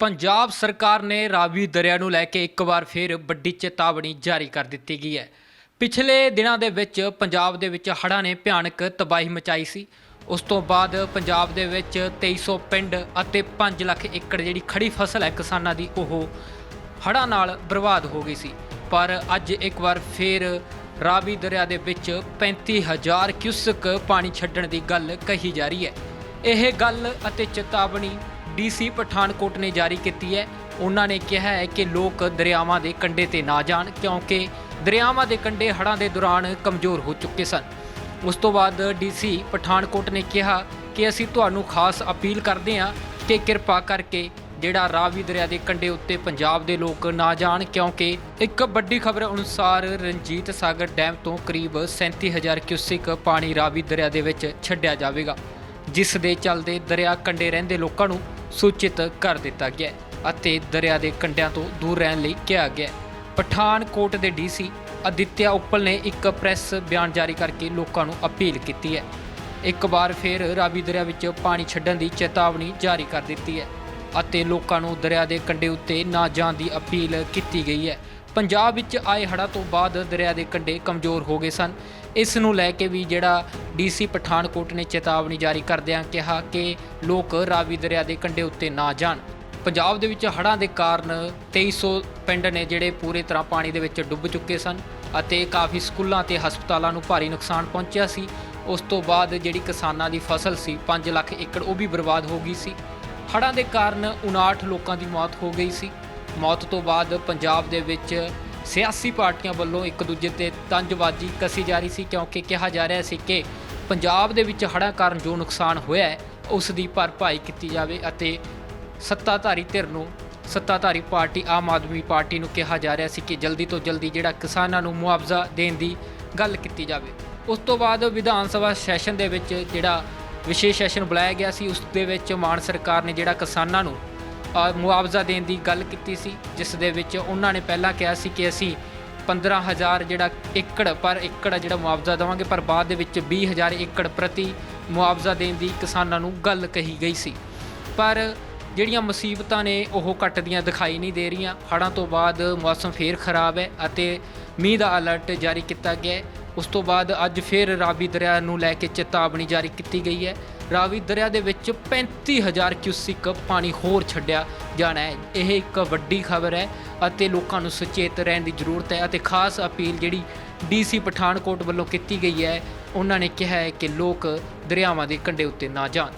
ਪੰਜਾਬ ਸਰਕਾਰ ਨੇ ਰਾਵੀ ਦਰਿਆ ਨੂੰ ਲੈ ਕੇ ਇੱਕ ਵਾਰ ਫਿਰ ਵੱਡੀ ਚੇਤਾਵਨੀ ਜਾਰੀ ਕਰ ਦਿੱਤੀ ਗਈ ਹੈ। ਪਿਛਲੇ ਦਿਨਾਂ ਦੇ ਵਿੱਚ ਪੰਜਾਬ ਦੇ ਵਿੱਚ ਹੜ੍ਹਾਂ ਨੇ ਭਿਆਨਕ ਤਬਾਹੀ ਮਚਾਈ ਸੀ। ਉਸ ਤੋਂ ਬਾਅਦ ਪੰਜਾਬ ਦੇ ਵਿੱਚ 2300 ਪਿੰਡ ਅਤੇ 5 ਲੱਖ ਏਕੜ ਜਿਹੜੀ ਖੜੀ ਫਸਲ ਹੈ ਕਿਸਾਨਾਂ ਦੀ, ਉਹ ਹੜ੍ਹਾਂ ਨਾਲ ਬਰਬਾਦ ਹੋ ਗਈ ਸੀ। ਪਰ ਅੱਜ ਇੱਕ ਵਾਰ ਫਿਰ ਰਾਵੀ ਦਰਿਆ ਦੇ ਵਿੱਚ 35000 ਕਿਊਸਕ ਪਾਣੀ ਛੱਡਣ ਦੀ ਗੱਲ ਕਹੀ ਜਾ ਰਹੀ ਹੈ। ਇਹ ਗੱਲ ਅਤੇ ਚੇਤਾਵਨੀ ਡੀਸੀ ਪਠਾਨਕੋਟ ਨੇ ਜਾਰੀ ਕੀਤੀ ਹੈ। ਉਹਨਾਂ ਨੇ ਕਿਹਾ ਹੈ ਕਿ ਲੋਕ ਦਰਿਆਵਾਂ ਦੇ ਕੰਢੇ ਤੇ ਨਾ ਜਾਣ, ਕਿਉਂਕਿ ਦਰਿਆਵਾਂ ਦੇ ਕੰਢੇ ਹੜ੍ਹਾਂ ਦੇ ਦੌਰਾਨ ਕਮਜ਼ੋਰ ਹੋ ਚੁੱਕੇ ਸਨ। ਉਸ ਤੋਂ ਬਾਅਦ ਡੀਸੀ ਪਠਾਨਕੋਟ ਨੇ ਕਿਹਾ ਕਿ ਅਸੀਂ ਤੁਹਾਨੂੰ ਖਾਸ ਅਪੀਲ ਕਰਦੇ ਹਾਂ ਕਿ ਕਿਰਪਾ ਕਰਕੇ ਜਿਹੜਾ ਰਾਵੀ ਦਰਿਆ ਦੇ ਕੰਢੇ ਉੱਤੇ ਪੰਜਾਬ ਦੇ ਲੋਕ ਨਾ ਜਾਣ, ਕਿਉਂਕਿ ਇੱਕ ਵੱਡੀ ਖਬਰ ਅਨੁਸਾਰ ਰਣਜੀਤ ਸਾਗਰ ਡੈਮ ਤੋਂ ਕਰੀਬ 37000 ਕਿਊਸਿਕ ਪਾਣੀ ਰਾਵੀ ਦਰਿਆ ਦੇ ਵਿੱਚ ਛੱਡਿਆ ਜਾਵੇਗਾ। ਜਿਸ ਦੇ ਚੱਲਦੇ ਦਰਿਆ ਕੰਢੇ ਰਹਿੰਦੇ ਲੋਕਾਂ ਨੂੰ ਸੂਚਿਤ ਕਰ ਦਿੱਤਾ ਗਿਆ ਅਤੇ ਦਰਿਆ ਦੇ ਕੰਢਿਆਂ ਤੋਂ ਦੂਰ ਰਹਿਣ ਲਈ ਕਿਹਾ ਗਿਆ ਪਠਾਨਕੋਟ ਦੇ ਡੀਸੀ ਅਦਿੱਤਿਆ ਉੱਪਲ ਨੇ ਇੱਕ ਪ੍ਰੈਸ ਬਿਆਨ ਜਾਰੀ ਕਰਕੇ ਲੋਕਾਂ ਨੂੰ ਅਪੀਲ ਕੀਤੀ ਹੈ। ਇੱਕ ਵਾਰ ਫਿਰ ਰਾਵੀ ਦਰਿਆ ਵਿੱਚ ਪਾਣੀ ਛੱਡਣ ਦੀ ਚੇਤਾਵਨੀ ਜਾਰੀ ਕਰ ਦਿੱਤੀ ਹੈ ਅਤੇ ਲੋਕਾਂ ਨੂੰ ਦਰਿਆ ਦੇ ਕੰਢੇ ਉੱਤੇ ਨਾ ਜਾਣ ਦੀ ਅਪੀਲ ਕੀਤੀ ਗਈ ਹੈ। ਪੰਜਾਬ ਵਿੱਚ ਆਏ ਹੜ੍ਹਾਂ ਤੋਂ ਬਾਅਦ ਦਰਿਆ ਦੇ ਕੰਢੇ ਕਮਜ਼ੋਰ ਹੋ ਗਏ ਸਨ। ਇਸ ਨੂੰ ਲੈ ਕੇ ਵੀ ਜਿਹੜਾ ਡੀਸੀ ਪਠਾਨਕੋਟ ਨੇ ਚੇਤਾਵਨੀ ਜਾਰੀ ਕਰਦਿਆਂ ਕਿਹਾ ਕਿ ਲੋਕ ਰਾਵੀ ਦਰਿਆ ਦੇ ਕੰਢੇ ਉੱਤੇ ਨਾ ਜਾਣ। ਪੰਜਾਬ ਦੇ ਵਿੱਚ ਹੜ੍ਹਾਂ ਦੇ ਕਾਰਨ 2300 ਪਿੰਡ ਨੇ ਜਿਹੜੇ ਪੂਰੇ ਤਰ੍ਹਾਂ ਪਾਣੀ ਦੇ ਵਿੱਚ ਡੁੱਬ ਚੁੱਕੇ ਸਨ ਅਤੇ ਕਾਫੀ ਸਕੂਲਾਂ ਤੇ ਹਸਪਤਾਲਾਂ ਨੂੰ ਭਾਰੀ ਨੁਕਸਾਨ ਪਹੁੰਚਿਆ ਸੀ। ਉਸ ਤੋਂ ਬਾਅਦ ਜਿਹੜੀ ਕਿਸਾਨਾਂ ਦੀ ਫਸਲ ਸੀ 5 ਲੱਖ ਏਕੜ, ਉਹ ਵੀ ਬਰਬਾਦ ਹੋ ਗਈ ਸੀ। ਹੜ੍ਹਾਂ ਦੇ ਕਾਰਨ 59 ਲੋਕਾਂ ਦੀ ਮੌਤ ਹੋ ਗਈ ਸੀ। ਮੌਤ ਤੋਂ ਬਾਅਦ ਪੰਜਾਬ ਦੇ ਵਿੱਚ ਸਿਆਸੀ ਪਾਰਟੀਆਂ ਵੱਲੋਂ ਇੱਕ ਦੂਜੇ ਤੇ ਤੰਜਬਾਜ਼ੀ ਕਸੀ ਜਾ ਰਹੀ ਸੀ ਕਿਉਂਕਿ ਕਿਹਾ ਜਾ ਰਿਹਾ ਸੀ ਕਿ ਪੰਜਾਬ ਦੇ ਵਿੱਚ ਹੜ੍ਹਾਂ ਕਾਰਨ ਜੋ ਨੁਕਸਾਨ ਹੋਇਆ ਹੈ, ਉਸ ਦੀ ਭਰਪਾਈ ਕੀਤੀ ਜਾਵੇ ਅਤੇ ਸੱਤਾਧਾਰੀ ਧਿਰ ਨੂੰ, ਸੱਤਾਧਾਰੀ ਪਾਰਟੀ, ਆਮ ਆਦਮੀ ਪਾਰਟੀ ਨੂੰ ਕਿਹਾ ਜਾ ਰਿਹਾ ਸੀ ਕਿ ਜਲਦੀ ਤੋਂ ਜਲਦੀ ਜਿਹੜਾ ਕਿਸਾਨਾਂ ਨੂੰ ਮੁਆਵਜ਼ਾ ਦੇਣ ਦੀ ਗੱਲ ਕੀਤੀ ਜਾਵੇ। ਉਸ ਤੋਂ ਬਾਅਦ ਵਿਧਾਨ ਸਭਾ ਸੈਸ਼ਨ ਦੇ ਵਿੱਚ ਜਿਹੜਾ ਵਿਸ਼ੇਸ਼ ਸੈਸ਼ਨ ਬੁਲਾਇਆ ਗਿਆ ਸੀ, ਉਸ ਦੇ ਵਿੱਚ ਮਾਨ ਸਰਕਾਰ ਨੇ ਜਿਹੜਾ ਕਿਸਾਨਾਂ ਨੂੰ ਮੁਆਵਜ਼ਾ ਦੇਣ ਦੀ ਗੱਲ ਕੀਤੀ ਸੀ, ਜਿਸ ਦੇ ਵਿੱਚ ਉਹਨਾਂ ਨੇ ਪਹਿਲਾਂ ਕਿਹਾ ਸੀ ਕਿ ਅਸੀਂ 15000 ਜਿਹੜਾ ਏਕੜ, ਪਰ ਏਕੜ ਜਿਹੜਾ ਮੁਆਵਜ਼ਾ ਦੇਵਾਂਗੇ, ਪਰ ਬਾਅਦ ਦੇ ਵਿੱਚ 20000 ਏਕੜ ਪ੍ਰਤੀ ਮੁਆਵਜ਼ਾ ਦੇਣ ਦੀ ਕਿਸਾਨਾਂ ਨੂੰ ਗੱਲ ਕਹੀ ਗਈ ਸੀ। ਪਰ ਜਿਹੜੀਆਂ ਮੁਸੀਬਤਾਂ ਨੇ, ਉਹ ਘਟਦੀਆਂ ਦਿਖਾਈ ਨਹੀਂ ਦੇ ਰਹੀਆਂ। ਹੜ੍ਹਾਂ ਤੋਂ ਬਾਅਦ ਮੌਸਮ ਫੇਰ ਖਰਾਬ ਹੈ ਅਤੇ ਮੀਂਹ ਦਾ ਅਲਰਟ ਜਾਰੀ ਕੀਤਾ ਗਿਆ ਹੈ। ਉਸ ਤੋਂ ਬਾਅਦ ਅੱਜ ਫਿਰ ਰਾਵੀ ਦਰਿਆ ਨੂੰ ਲੈ ਕੇ ਚੇਤਾਵਨੀ ਜਾਰੀ ਕੀਤੀ ਗਈ ਹੈ। ਰਾਵੀ ਦਰਿਆ ਦੇ ਵਿੱਚ 35000 ਕਿਊਸਿਕ ਪਾਣੀ ਹੋਰ ਛੱਡਿਆ ਜਾਣਾ ਹੈ। ਇਹ ਇੱਕ ਵੱਡੀ ਖਬਰ ਹੈ ਅਤੇ ਲੋਕਾਂ ਨੂੰ ਸੁਚੇਤ ਰਹਿਣ ਦੀ ਜ਼ਰੂਰਤ ਹੈ ਅਤੇ ਖਾਸ ਅਪੀਲ ਜਿਹੜੀ ਡੀਸੀ ਪਠਾਨਕੋਟ ਵੱਲੋਂ ਕੀਤੀ ਗਈ ਹੈ, ਉਹਨਾਂ ਨੇ ਕਿਹਾ ਹੈ ਕਿ ਲੋਕ ਦਰਿਆਵਾਂ ਦੇ ਕੰਢੇ ਉੱਤੇ ਨਾ ਜਾਣ।